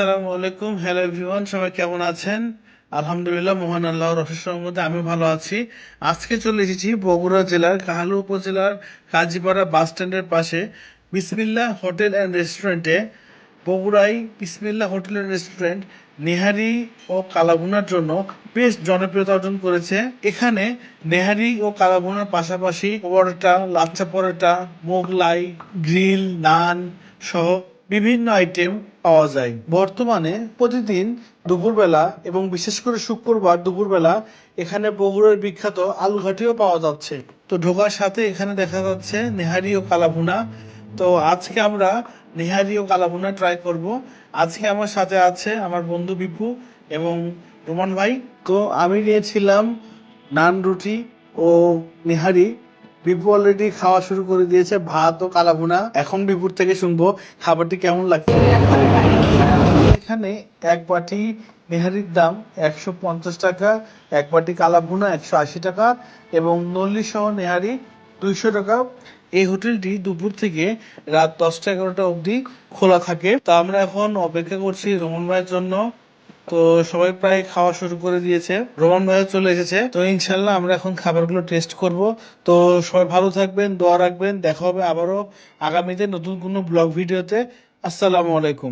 আসসালামু আলাইকুম। Hello everyone সবাই কেমন আছেন? আলহামদুলিল্লাহ, মহান আল্লাহর অশেষ রহমতে আমি ভালো আছি। আজকে চলে এসেছি বগুড়া জেলার কাহালু উপজেলার কাজীপাড়া বাস স্ট্যান্ডের পাশে বিসমিল্লাহ হোটেল অ্যান্ড রেস্টুরেন্টে বগুড়াই Bismillah hotel and restaurant nihari ও কালাভুনার জন্য বেশ জনপ্রিয়তা অর্জন করেছে। এখানে নেহারি ও কালাভুনার পাশাপাশি পরোটা লাচ্ছা পরোটা, মোগলাই, গ্রিল, নান সহ বিভিন্ন আইটেম পাওয়া যায়। বর্তমানে প্রতিদিন দুপুরবেলা এবং বিশেষ করে শুক্রবার দুপুরবেলা এখানে বগুড়ার বিখ্যাত আলু ঘাটিও পাওয়া যাচ্ছে। তো ঢোকার সাথে এখানে দেখা যাচ্ছে নেহারি ও কালাভুনা। তো আজকে আমরা নেহারি ও কালাভুনা ট্রাই করব। আজকে আমার সাথে আছে আমার বন্ধু বিপু এবং রোমান ভাই। তো আমি নিয়েছিলাম নান রুটি ও নেহারি। বিপু অলরেডি খাওয়া শুরু করে দিয়েছে, ভাত ও কালাভুনা। এখন বিপুর থেকে শুনব খাবারটি কেমন লাগছে। এখানে এক বাটি নেহারির দাম একশো পঞ্চাশ টাকা, এক বাটি কালাভুনা একশো আশি টাকা এবং নল্লি সহ নেহারি দুইশো টাকা। এই হোটেলটি দুপুর থেকে রাত দশটা এগারোটা অবধি খোলা থাকে। তা আমরা এখন অপেক্ষা করছি রোমন ভাইয়ের জন্য। তো সবাই প্রায় খাওয়া শুরু করে দিয়েছে। রোমান ভাইও চলে এসেছে। তো ইনশাল্লাহ আমরা এখন খাবারগুলো টেস্ট করব। তো সবাই ভালো থাকবেন, দোয়া রাখবেন। দেখা হবে আবারও আগামীতে নতুন কোনো ব্লগ ভিডিওতে আসসালামু আলাইকুম।